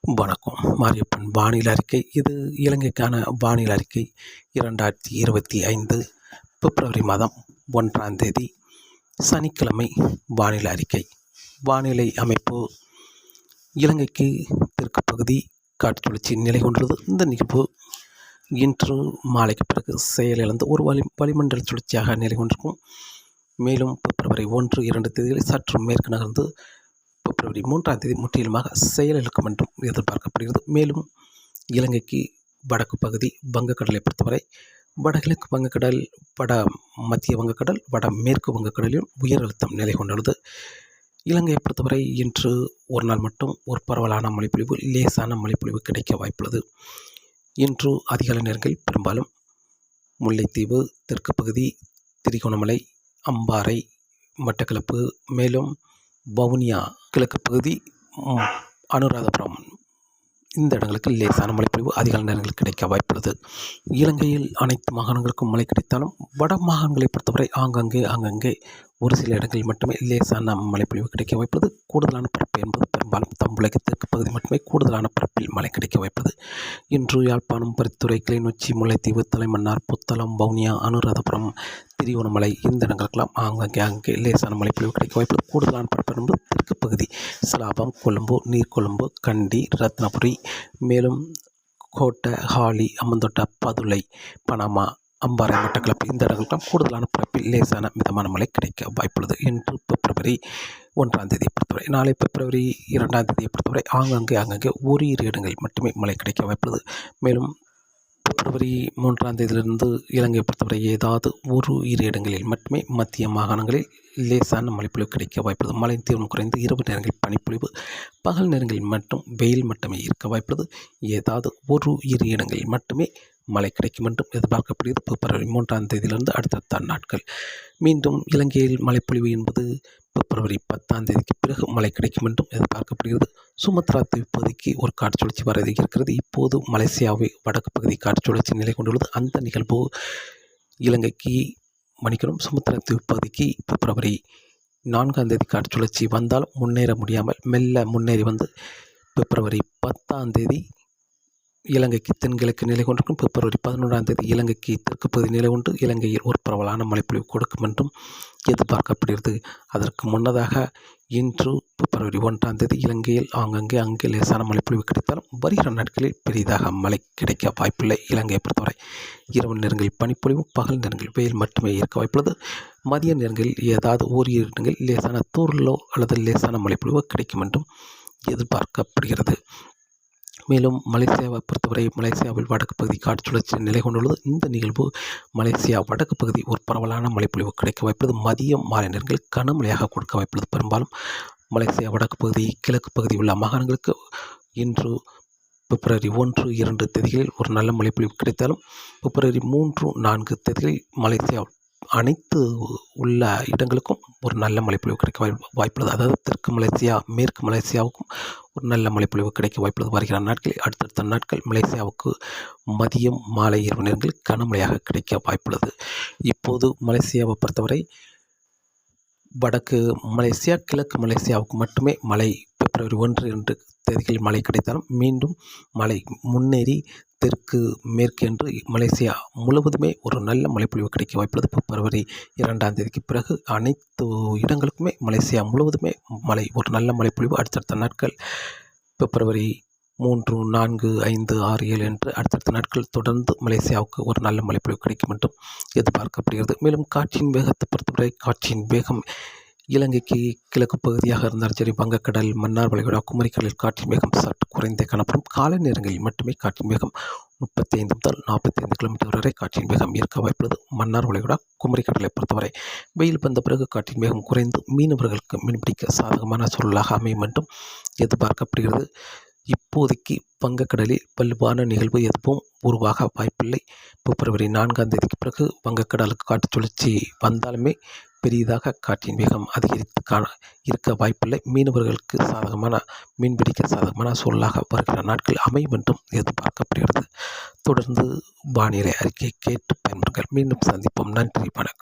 வணக்கம். மாரியப்பன் வானிலை அறிக்கை. இது இலங்கைக்கான வானிலை அறிக்கை. இரண்டாயிரத்தி இருபத்தி ஐந்து பிப்ரவரி மாதம் ஒன்றாம் தேதி சனிக்கிழமை வானிலை அறிக்கை. வானிலை அமைப்பு. இலங்கைக்கு தெற்கு பகுதி காற்றுச்சுழற்சி நிலை கொண்டுள்ளது. இந்த நிகழ்வு இன்று மாலைக்கு பிறகு செயலிழந்து ஒரு வளி வளிமண்டல சுழற்சியாக நிலை கொண்டிருக்கும். மேலும் பிப்ரவரி ஒன்று இரண்டு தேதிகளில் சற்று மேற்கு நகர்ந்து பிப்ரவரி மூன்றாம் தேதி முற்றிலுமாக செயலிழக்கும் என்றும் எதிர்பார்க்கப்படுகிறது. மேலும் இலங்கைக்கு வடக்கு பகுதி வங்கக்கடலை பொறுத்தவரை வடகிழக்கு வங்கக்கடல் வட மத்திய வங்கக்கடல் வட மேற்கு வங்கக்கடலில் உயர் அழுத்தம் நிலை கொண்டுள்ளது. இலங்கையை பொறுத்தவரை இன்று ஒரு நாள் மட்டும் ஒரு பரவலான மழைப்பொழிவு லேசான மழைப்பொழிவு கிடைக்க வாய்ப்புள்ளது. இன்று அதிகாலை நேரங்களில் பெரும்பாலும் முல்லைத்தீவு தெற்கு பகுதி திரிகோணமலை அம்பாறை மட்டக்களப்பு மேலும் வவுனியா கிழக்கு பகுதி அனுராதபுரம். இந்த இடங்களுக்கு லேசான மழைப்பொழிவு அதிகால நேரங்களில் கிடைக்க வாய்ப்புள்ளது. இலங்கையில் அனைத்து மாகாணங்களுக்கும் மழை கிடைத்தாலும் வட மாகாணங்களை பொறுத்தவரை ஆங்காங்கே ஆங்காங்கே ஒரு சில இடங்களில் மட்டுமே லேசான மழைப்பொழிவு கிடைக்க வாய்ப்புள்ளது. கூடுதலான பரப்பு என்பது யாழ்ப்பாணம் தம்புலக தெற்கு பகுதி மட்டுமே கூடுதலான பரப்பில் மழை கிடைக்க வைப்பது இன்று யாழ்ப்பாணம் பரித்துறை கிளிநொச்சி முல்லைத்தீவு தலைமன்னார் புத்தளம் வவுனியா அனுராதபுரம் திரிகோணமலை இந்த இடங்களுக்கெல்லாம் ஆங்காங்கே அங்கே லேசான மழைப்பொழிவு கிடைக்க வாய்ப்பு கூடுதலான பரப்பு என்பது தெற்கு பகுதி. சிலாபம் கொழும்பு நீர்கொழும்பு கண்டி ரத்னபுரி மேலும் கோட்டை ஹாலி அம்மந்தோட்டை பதுளை பனாமா அம்பாறை மட்டக்களப்பு இந்த இடங்களுக்கெல்லாம் கூடுதலான பரப்பில் லேசான மிதமான மழை கிடைக்க வாய்ப்புள்ளது. இன்று பிப்ரவரி ஒன்றாம் தேதியை பொறுத்தவரை நாளை பிப்ரவரி இரண்டாம் தேதியை பொறுத்தவரை ஆங்காங்கே ஆங்காங்கே ஒரு இரு இடங்களில் மட்டுமே மழை கிடைக்க வாய்ப்புள்ளது. மேலும் பிப்ரவரி மூன்றாம் தேதியிலிருந்து இலங்கையை பொறுத்தவரை ஏதாவது ஒரு இரு இடங்களில் மட்டுமே மத்திய மாகாணங்களில் லேசான மழைப்பொழிவு கிடைக்க வாய்ப்புள்ளது. மழை தீவிரம் குறைந்து இரவு நேரங்களில் பனிப்பொழிவு பகல் நேரங்களில் மட்டும் வெயில் மட்டுமே இருக்க வாய்ப்புள்ளது. ஏதாவது ஒரு இரு இடங்களில் மட்டுமே மழை கிடைக்கும் என்றும் எதிர்பார்க்கப்படுகிறது. பிப்ரவரி மூன்றாம் தேதியிலிருந்து அடுத்தடுத்த நாட்கள். மீண்டும் இலங்கையில் மழைப்பொழிவு என்பது பிப்ரவரி பத்தாம் தேதிக்கு பிறகு மழை கிடைக்கும் என்றும் எதிர்பார்க்கப்படுகிறது. சுமத்ரா தீவு பகுதிக்கு ஒரு காற்றுச்சுழற்சி வர இருக்கிறது. இப்போது மலேசியாவை வடக்கு பகுதி காற்றுச்சுழற்சி நிலை கொண்டுள்ளது. அந்த நிகழ்வு இலங்கைக்கு மணிக்கணும் சுமத்ரா தீவு பிப்ரவரி நான்காம் தேதி காற்றுச்சுழற்சி வந்தால் முன்னேற முடியாமல் மெல்ல முன்னேறி வந்து பிப்ரவரி பத்தாம் தேதி இலங்கைக்கு தென்கிழக்கு நிலை கொண்டிருக்கும் பிப்ரவரி பதினொன்றாம் தேதி இலங்கைக்கு தெற்கு பகுதி நிலை கொண்டு இலங்கையில் ஒரு பரவலான மழைப்பொழிவு கொடுக்கும் என்றும் எதிர்பார்க்கப்படுகிறது. அதற்கு முன்னதாக இன்று பிப்ரவரி ஒன்றாம் தேதி இலங்கையில் ஆங்கங்கே அங்கே லேசான மழைப்பொழிவு கிடைத்தாலும் வருகிற நாட்களில் பெரிதாக மழை கிடைக்க வாய்ப்பில்லை. இலங்கையை பொறுத்தவரை இரவு நேரங்களில் பனிப்பொழிவும் பகல் நேரங்களில் வெயில் மட்டுமே இருக்க வாய்ப்புள்ளது. மதிய நேரங்களில் ஏதாவது ஓரிரு இடங்களில் லேசான தூரலோ அல்லது லேசான மழைப்பொழிவோ கிடைக்கும் என்றும் எதிர்பார்க்கப்படுகிறது. மேலும் மலேசியாவை பொறுத்தவரை மலேசியாவில் வடக்கு பகுதி காற்று சுழற்சி நிலை கொண்டுள்ளது. இந்த நிகழ்வு மலேசியா வடக்கு பகுதி ஒரு பரவலான மழைப்பொழிவு கிடைக்க வாய்ப்புள்ளது. மதியம் மாலை நேரங்களில் கனமழையாக கொடுக்க வாய்ப்புள்ளது. பெரும்பாலும் மலேசியா வடக்கு பகுதி கிழக்கு பகுதி உள்ள மாகாணங்களுக்கு இன்று பிப்ரவரி ஒன்று இரண்டு தேதிகளில் ஒரு நல்ல மழைப்பொழிவு கிடைத்தாலும் பிப்ரவரி மூன்று நான்கு தேதிகளில் மலேசியா அனைத்து உள்ள இடங்களுக்கும் ஒரு நல்ல மழைப்பொழிவு கிடைக்க வாய்ப்பு வாய்ப்புள்ளது. அதாவது தெற்கு மலேசியா மேற்கு மலேசியாவுக்கும் ஒரு நல்ல மழைப்பொழிவு கிடைக்க வாய்ப்புள்ளது. வருகிற நாட்களில் அடுத்தடுத்த நாட்கள் மலேசியாவுக்கு மதியம் மாலை இரவு நேரங்களில் கனமழையாக கிடைக்க வாய்ப்புள்ளது. இப்போது மலேசியாவை பொறுத்தவரை வடக்கு மலேசியா கிழக்கு மலேசியாவுக்கு மட்டுமே மழை பிப்ரவரி ஒன்று இரண்டு தேதிகளில் மழை கிடைத்தாலும் மீண்டும் மழை முன்னேறி தெற்கு மேற்கு என்று மலேசியா முழுவதுமே ஒரு நல்ல மழைப்பொழிவு கிடைக்க வாய்ப்புள்ளது. பிப்ரவரி இரண்டாம் தேதிக்கு பிறகு அனைத்து இடங்களுக்குமே மலேசியா முழுவதுமே மழை ஒரு நல்ல மழைப்பொழிவு. அடுத்தடுத்த நாட்கள் பிப்ரவரி மூன்று நான்கு ஐந்து ஆறு ஏழு என்று அடுத்தடுத்த நாட்கள் தொடர்ந்து மலேசியாவுக்கு ஒரு நல்ல மழைப்பொழிவு கிடைக்கும் என்றும் எதிர்பார்க்கப்படுகிறது. மேலும் காற்றின் வேகத்தை பொறுத்தவரை காற்றின் வேகம் இலங்கைக்கு கிழக்கு பகுதியாக இருந்தாலும் சரி வங்கக்கடல் மன்னார் வளைகுடா குமரிக்கடலில் காற்றின் வேகம் சற்று குறைந்தே காணப்படும். காலை நேரங்களில் மட்டுமே காற்றின் வேகம் முப்பத்தைந்து முதல் நாற்பத்தைந்து கிலோமீட்டர் வரை காற்றின் வேகம் இருக்க வாய்ப்புள்ளது. மன்னார் வளைகுடா குமரிக்கடலை பொறுத்தவரை வெயில் வந்த பிறகு காற்றின் வேகம் குறைந்து மீனவர்களுக்கு மீன்பிடிக்க சாதகமான சூழலாக அமையும் என்றும் எதிர்பார்க்கப்படுகிறது. இப்போதைக்கு வங்கக்கடலில் வலுவான நிகழ்வு எதுவும் உருவாக வாய்ப்பில்லை. பிப்ரவரி நான்காம் தேதிக்கு பிறகு வங்கக்கடலுக்கு காற்று சுழற்சி வந்தாலுமே பெரிதாக காற்றின் வேகம் அதிகரித்து காண இருக்க வாய்ப்பில்லை. மீனவர்களுக்கு சாதகமான மீன்பிடிக்க சாதகமான சூழலாக வருகிற நாட்கள் அமையும் என்றும் எதிர்பார்க்கப்படுகிறது. தொடர்ந்து வானிலை அறிக்கை கேட்டு பயன்பெறுங்கள் மீண்டும் சந்திப்போம். நன்றி. வணக்கம்.